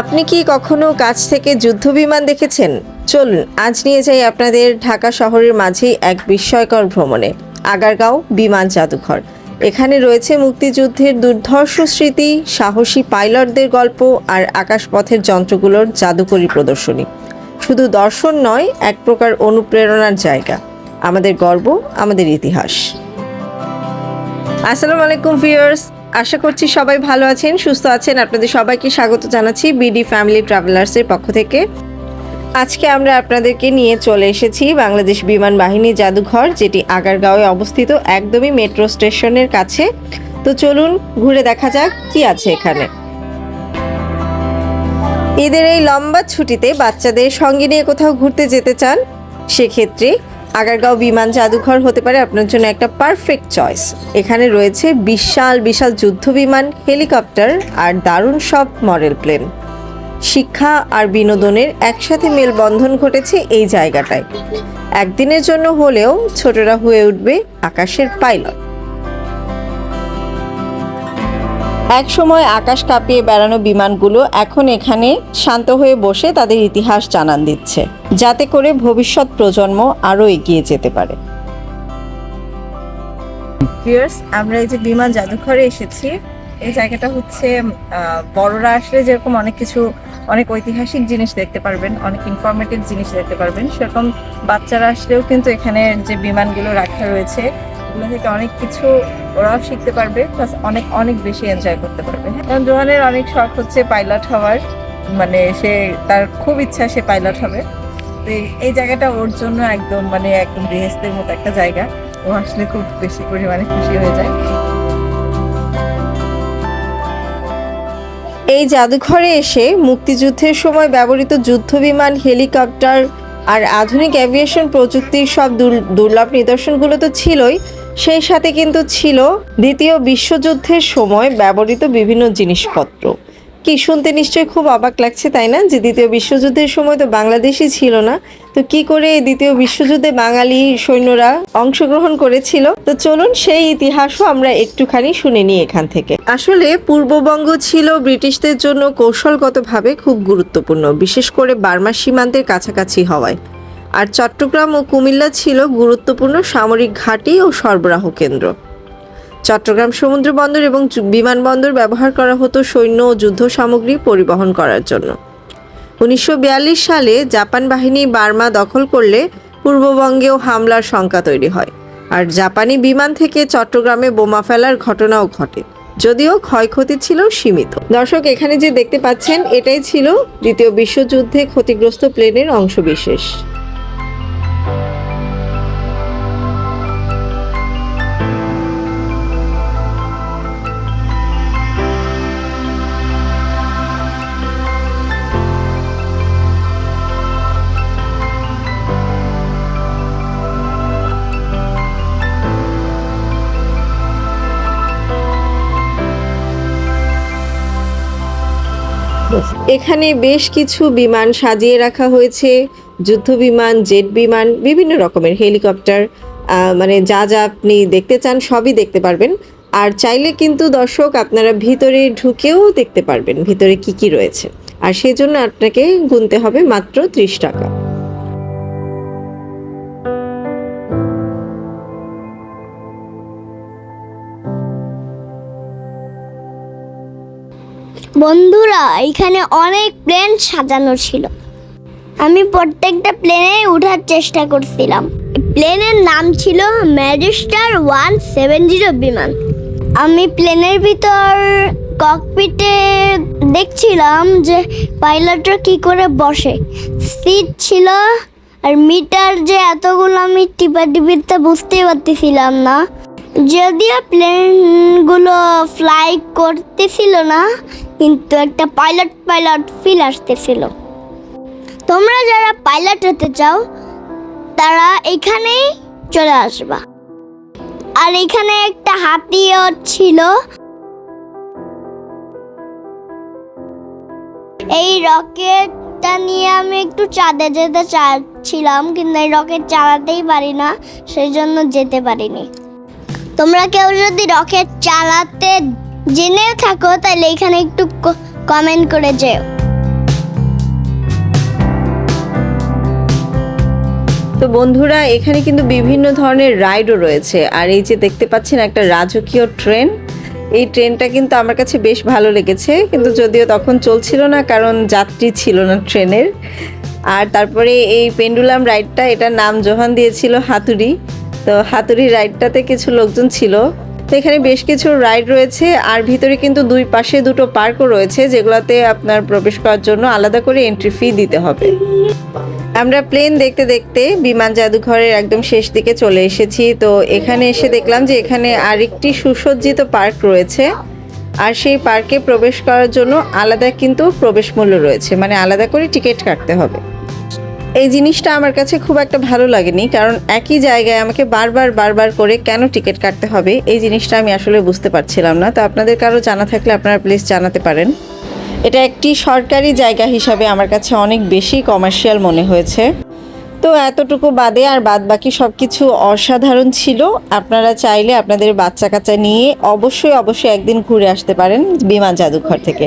আপনি কি কখনো কাছ থেকে যুদ্ধ বিমান দেখেছেন? চলুন, আজ নিয়ে যাই আপনাদের ঢাকা শহরের মাঝেই এক বিস্ময়কর ভ্রমণে, আগারগাঁও বিমান জাদুঘর। এখানে রয়েছে মুক্তিযুদ্ধের দুর্ধর্ষ স্মৃতি, সাহসী পাইলটদের গল্প আর আকাশপথের যন্ত্রগুলোর জাদুকরী প্রদর্শনী। শুধু দর্শন নয়, এক প্রকার অনুপ্রেরণার জায়গা। আমাদের গর্ব, আমাদের ইতিহাস। আসসালামু আলাইকুম ভিউয়ার্স আশা করছি সবাই ভালো আছেন, সুস্থ আছেন। আপনাদের সবাইকে স্বাগত জানাচ্ছি বিডি ফ্যামিলি ট্রাভেলার্সের পক্ষ থেকে। আজকে আমরা আপনাদেরকে নিয়ে চলে এসেছি বাংলাদেশ বিমান বাহিনী জাদুঘর, যেটি আগারগাঁওয়ে অবস্থিত একদমই মেট্রো স্টেশনের কাছে। তো চলুন ঘুরে দেখা যাক কি আছে এখানে। ঈদের এই লম্বা ছুটিতে বাচ্চাদের সঙ্গে নিয়ে কোথাও ঘুরতে যেতে চান, সেক্ষেত্রে আগারগাঁও বিমান জাদুঘর হতে পারে আপনার জন্য একটা পারফেক্ট চয়েস এখানে রয়েছে বিশাল বিশাল যুদ্ধ বিমান, হেলিকপ্টার আর দারুণ সব মডেল প্লেন শিক্ষা আর বিনোদনের একসাথে মেলবন্ধন ঘটেছে এই জায়গাটায়। একদিনের জন্য হলেও ছোটরা হয়ে উঠবে আকাশের পাইলট এক সময় আকাশ কাঁপিয়ে বেড়ানো বিমানগুলো এখন এখানে শান্ত হয়ে বসে তাদের ইতিহাস জানান দিচ্ছে, যাতে করে ভবিষ্যৎ প্রজন্ম আরও এগিয়ে যেতে পারে। আমরা এই যে বিমান জাদুঘরে এসেছি, এই জায়গাটা হচ্ছে বড়রা আসলে যেরকম অনেক কিছু, অনেক ঐতিহাসিক জিনিস দেখতে পারবেন, অনেক ইনফরমেটিভ জিনিস দেখতে পারবেন। সেরকম বাচ্চারা আসলেও কিন্তু এখানে যে বিমানগুলো রাখা রয়েছে এগুলো থেকে অনেক কিছু ওরাও শিখতে পারবে প্লাস অনেক অনেক বেশি এনজয় করতে পারবে। কারণ জোহানের অনেক শখ হচ্ছে পাইলট হওয়ার মানে সে, তার খুব ইচ্ছা সে পাইলট হবে। তো এই- জায়গাটা ওর জন্য একদম মানে একদম গৃহস্থের মতো একটা জায়গা। ও আসলে খুব বেশি পরিমাণে খুশি হয়ে যায়। এই জাদুঘরে এসে মুক্তিযুদ্ধের সময় ব্যবহৃত যুদ্ধ বিমান হেলিকপ্টার আর আধুনিক অ্যাভিয়েশন প্রযুক্তির সব দুর- দুর্লভ নিদর্শনগুলো তো ছিলই। সেই সাথে কিন্তু ছিল দ্বিতীয় বিশ্বযুদ্ধের সময় ব্যবহৃত বিভিন্ন জিনিসপত্র। কি শুনতে নিশ্চয়ই খুব অবাক লাগছে, তাই না? যে দ্বিতীয় বিশ্বযুদ্ধের সময় তো বাংলাদেশই ছিল না। তো কি করে দ্বিতীয় বিশ্বযুদ্ধে বাঙালি সৈন্যরা অংশগ্রহণ করেছিল? তো চলুন সেই ইতিহাসও আমরা একটুখানি শুনে নিই এখান থেকে। আসলে পূর্ববঙ্গ ছিল ব্রিটিশদের জন্য কৌশলগতভাবে খুব গুরুত্বপূর্ণ, বিশেষ করে বার্মা সীমান্তের কাছাকাছি হওয়ায়। আর চট্টগ্রাম ও কুমিল্লা ছিল গুরুত্বপূর্ণ সামরিক ঘাঁটি ও সরবরাহ কেন্দ্র। চট্টগ্রাম সমুদ্র বন্দর এবং বিমানবন্দর ব্যবহার করা হতো সৈন্য ও যুদ্ধ সামগ্রী পরিবহন করার জন্য। উনিশশো বিয়াল্লিশ সালে জাপান বাহিনী বার্মা দখল করলে পূর্ববঙ্গেও হামলার শঙ্কা তৈরি হয়। আর জাপানি বিমান থেকে চট্টগ্রামে বোমা ফেলার ঘটনাও ঘটে, যদিও ক্ষয়ক্ষতি ছিল সীমিত। দর্শক, এখানে যে দেখতে পাচ্ছেন, এটাই ছিল দ্বিতীয় বিশ্বযুদ্ধে ক্ষতিগ্রস্ত প্লেনের অংশবিশেষ। এখানে বেশ কিছু বিমান সাজিয়ে রাখা হয়েছে, যুদ্ধ বিমান, জেট বিমান, বিভিন্ন রকমের হেলিকপ্টার মানে যা যা আপনি দেখতে চান সবই দেখতে পারবেন। আর চাইলে কিন্তু দর্শক আপনারা ভিতরে ঢুকেও দেখতে পারবেন, ভিতরে কি কি রয়েছে। আর সেজন্য আপনাকে গুনতে হবে মাত্র ত্রিশ টাকা। বন্ধুরা, এখানে অনেক প্লেন সাজানো ছিল। আমি প্রত্যেকটা প্লেনে ওঠার চেষ্টা করছিলাম। প্লেনের নাম ছিল ম্যাজিস্টার ওয়ান সেভেন জিরো বিমান। আমি প্লেনের ভিতর ককপিটে দেখছিলাম যে পাইলটরা কি করে বসে। সিট ছিল আর মিটার যে এতগুলো আমি টিপা টিপিতে বুঝতেই পারতেছিলাম না। যদিও প্লেনগুলো ফ্লাই করতেছিল না কিন্তু একটা পাইলট পাইলট ফিল আসতেছিল। তোমরা যারা পাইলট হতে চাও, তারা এখানেই চলে আসবা। আর এখানে একটা হাতিও ছিল। এই রকেটটা নিয়ে আমি একটু চাঁদে যেতে চাচ্ছিলাম, কিন্তু এই রকেট চালাতেই পারি না সেই জন্য যেতে পারিনি। তোমরা কেউ যদি রকেট চালাতে জেনেও থাকো, তাহলে এখানে একটু কমেন্ট করে যেও। তো বন্ধুরা, এখানে কিন্তু বিভিন্ন ধরনের রাইডও রয়েছে। আর এই যে দেখতে পাচ্ছেন একটা রাজকীয় ট্রেন। এই ট্রেনটা কিন্তু আমার কাছে বেশ ভালো লেগেছে। কিন্তু যদিও তখন চলছিল না, কারণ যাত্রী ছিল না ট্রেনের। আর তারপরে এই পেন্ডুলাম রাইডটা, এটার নাম জোহান দিয়েছিল হাতুড়ি। তো হাতুড়ি রাইডটাতে কিছু লোকজন ছিল। তো এখানে বেশ কিছু রাইড রয়েছে, আর ভিতরে কিন্তু দুই পাশে দুটো পার্কও রয়েছে, যেগুলোতে আপনার প্রবেশ করার জন্য আলাদা করে এন্ট্রি ফি দিতে হবে। আমরা প্লেন দেখতে দেখতে বিমান জাদুঘরের একদম শেষ দিকে চলে এসেছি, তো এখানে এসে দেখলাম যে এখানে আরেকটি সুসজ্জিত পার্ক রয়েছে, আর সেই পার্কে প্রবেশ করার জন্য আলাদা কিন্তু প্রবেশ মূল্য রয়েছে মানে আলাদা করে টিকিট কাটতে হবে। এই জিনিসটা আমার কাছে খুব একটা ভালো লাগেনি, কারণ একই জায়গায় আমাকে বারবার বারবার করে কেন টিকিট কাটতে হবে, এই জিনিসটা আমি আসলে বুঝতে পারছিলাম না। তো আপনাদের কারও জানা থাকলে আপনারা প্লিজ জানাতে পারেন। এটা একটি সরকারি জায়গা হিসাবে আমার কাছে অনেক বেশি কমার্শিয়াল মনে হয়েছে। তো এতটুকু বাদে আর বাদ বাকি সব কিছু অসাধারণ ছিল। আপনারা চাইলে আপনাদের বাচ্চা কাচ্চা নিয়ে অবশ্যই অবশ্যই একদিন ঘুরে আসতে পারেন বিমান জাদুঘর থেকে।